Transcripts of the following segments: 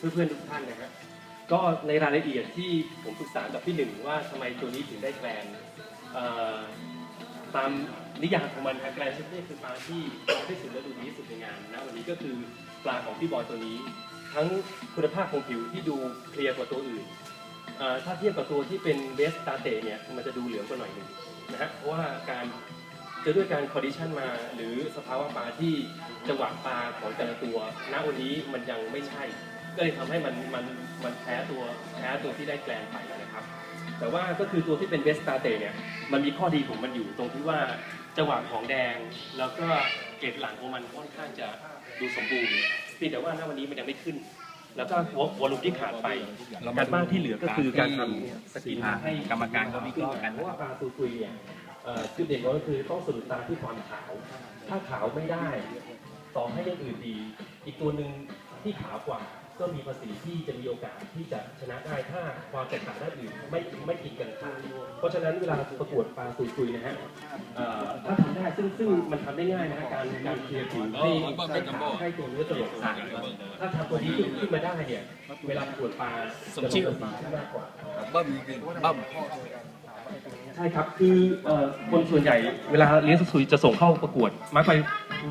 เพื่อนๆทุกท่านนะฮะก็ในรายละเอียดที่ผมปรึกษากับพี่หนึ่งว่าทำไมตัวนี้ถึงได้แกรนตามนิยามของมันแกรนเชฟเน่คือปลาที่ทำให้สุดและดูดีที่สุดในงานนะวันนี้ก็คือปลาของพี่บอยตัวนี้ ทั้งคุณภาพของผิวที่ดูเคลียร์กว่าตัวอื่นถ้าเทียบกับตัวที่เป็นเบสตาเตเนี่ยมันจะดูเหลืองกว่าหน่อยหนึ่งนะฮะเพราะว่าการจะด้วยการคอดิชันมา หรือสภาวะปลาที่จังหวะปลาของแต่ละตัวณวันนี้มันยังไม่ใช่ ก็เลยทำให้มันมันมันแพ้ตัวแพ้ตัวที่ได้แกลนไปนะครับ แต่ว่าก็คือตัวที่เป็นเวสตาเตเนี่ยมันมีข้อดีของมันอยู่ตรงที่ว่าจังหวะของแดง แล้วก็เกล็ดหลังของมันค่อนข้างจะดูสมบูรณ์เพียงแต่ว่าณวันนี้มันยังไม่ขึ้น แล้วก็วอลลุ่มที่ขาดไปการบ้านที่เหลือก็คือการทำสกินให้กรรมการเขาวิเคราะห์กันเพราะว่าปลาซูซุยเนี่ยเอ่อจุดเด่นของมันก็คือต้องสะดุดตาที่ความขาว ถ้าขาวไม่ได้ต่อให้อย่างอื่นดี อีกตัวหนึ่งที่ขาวกว่า ก็มีภาษีที่จะมีโอกาสที่จะชนะได้ถ้าความแตกต่างด้านอื่นไม่ไม่กินกันขาดเพราะฉะนั้นเวลาประกวดปลาซูซุยนะฮะเอ่อถ้าทำได้ซึ่งซึ่งมันทำได้ง่ายนะฮะการการเคลียร์ผิวให้ให้ขาวให้ตัวเนื้อตลกใสถ้าทำตัวนี้ขึ้นมาได้เนี่ยเวลาประกวดปลาจะลงประสีมากกว่าครับเบิ้มเบิ้มใช่ครับคือเอ่อคนส่วนใหญ่เวลาเลี้ยงสุยจะส่งเข้าประกวดมักไป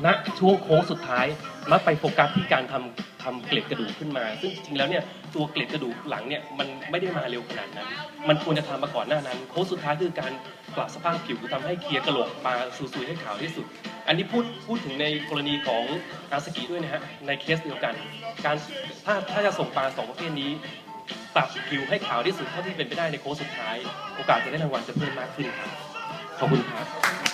ณช่วงโค้งสุดท้ายมักไปโฟกัสที่การทำ ทำเกล็ดกระดูกขึ้นมา ซึ่งจริงๆแล้วเนี่ยตัวเกล็ดกระดูกหลังเนี่ยมันไม่ได้มาเร็วขนาดนั้น มันควรจะทำมาก่อนหน้านั้นโค้งสุดท้ายคือการปรับสภาพผิวทำให้เคลียร์กระโหลกปลาซุยๆให้ขาวที่สุด อันนี้พูดพูดถึงในกรณีของอาสกิด้วยนะฮะในเคสเดียวกัน การถ้าถ้าจะส่งปลาสองประเภทนี้ ปรับผิวให้ขาวที่สุดเท่าที่เป็นไปได้ในโค้งสุดท้าย โอกาสจะได้รางวัลจะเพิ่มมากขึ้นครับขอบคุณครับ